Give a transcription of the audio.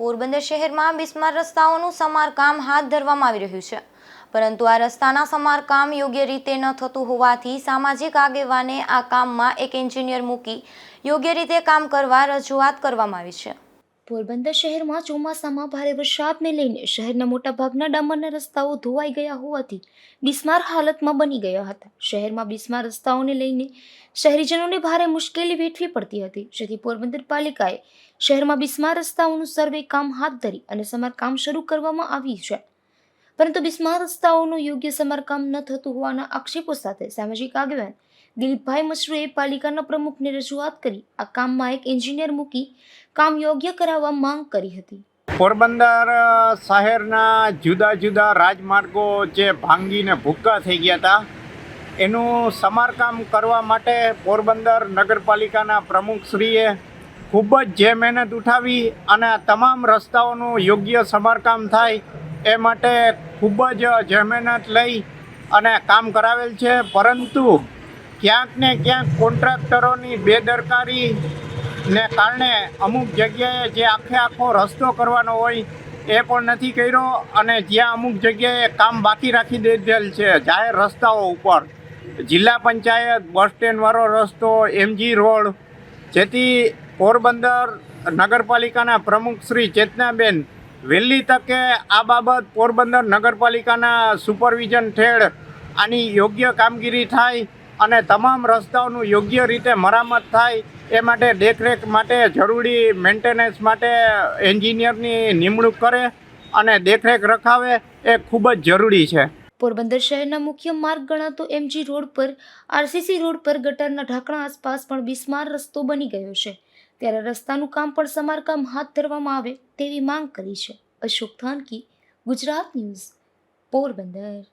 પોરબંદર શહેરમાં બિસ્માર રસ્તાઓનું સમારકામ હાથ ધરવામાં આવી રહ્યું છે. પરંતુ આ રસ્તાના સમારકામ યોગ્ય રીતે ન થતું હોવાથી સામાજિક આગેવાને આ કામમાં એક એન્જિનિયર મૂકી યોગ્ય રીતે કામ કરવા રજૂઆત કરવામાં આવી છે. પોરબંદર શહેરમાં ચોમાસામાં ભારે વરસાદને લઈને શહેરના મોટાભાગના ડામરના રસ્તાઓ ધોવાઈ ગયા હોવાથી બિસ્માર હાલતમાં બની ગયા હતા. શહેરમાં બિસ્માર રસ્તાઓને લઈને શહેરીજનોને ભારે મુશ્કેલી વેઠવી પડતી હતી. જેથી પોરબંદર પાલિકાએ શહેરમાં બિસ્માર રસ્તાઓનું સર્વે કામ હાથ ધરી અને સમારકામ શરૂ કરવામાં આવ્યું છે. પરંતુ બિસ્માર રસ્તાઓનું યોગ્ય સમારકામ ન થતું હોવાના આક્ષેપો સાથે સામાજિક આગેવાન દિલીપભાઈ મશરૂએ પાલિકાના પ્રમુખને રજૂઆત કરી. આ કામમાં એક એન્જિનિયર મૂકી કામ યોગ્ય કરાવવા માંગ કરી હતી. પોરબંદર શહેરના જુદા જુદા રાજમાર્ગો જે ભાંગીને ભૂક્કા થઈ ગયા હતા, એનું સમારકામ કરવા માટે પોરબંદર નગરપાલિકાના પ્રમુખશ્રીએ ખૂબ જ જે મહેનત ઉઠાવી અને તમામ રસ્તાઓનું યોગ્ય સમારકામ થાય એ માટે ખૂબ જ જે મહેનત લઈ અને કામ કરાવેલ છે. પરંતુ ક્યાંક ને ક્યાંક કોન્ટ્રાક્ટરોની બેદરકારી ને કારણે અમુક જગ્યાએ જે આખે આખો રસ્તો કરવાનો હોય એ પણ નથી કર્યો અને જ્યાં અમુક જગ્યાએ કામ બાકી રાખી દીધેલ છે, જાહેર રસ્તાઓ ઉપર. જિલ્લા પંચાયત, બસ સ્ટેન્ડવાળો રસ્તો, એમજી રોડ, જેથી પોરબંદર નગરપાલિકાના પ્રમુખ શ્રી ચેતનાબેન વહેલી તકે આ બાબત પોરબંદર નગરપાલિકાના સુપરવિઝન હેઠળ આની યોગ્ય કામગીરી થાય અને તમામ રસ્તાઓનું યોગ્ય રીતે મરામત થાય, એ માટે દેખરેખ માટે, જરૂરી મેન્ટેનન્સ માટે એન્જિનિયરની નિમણૂક કરે અને દેખરેખ રખાવે, એ ખૂબ જ જરૂરી છે. પોરબંદર શહેરના મુખ્ય માર્ગ ગણાતો એમજી રોડ પર, આરસીસી રોડ પર ગટરના ઢાંકણા આસપાસ પણ બિસ્માર રસ્તો બની ગયો છે. ત્યારે રસ્તાનું કામ પણ સમારકામ હાથ ધરવામાં આવે તેવી માંગ કરી છે. અશોક થાનકી, ગુજરાત ન્યૂઝ, પોરબંદર.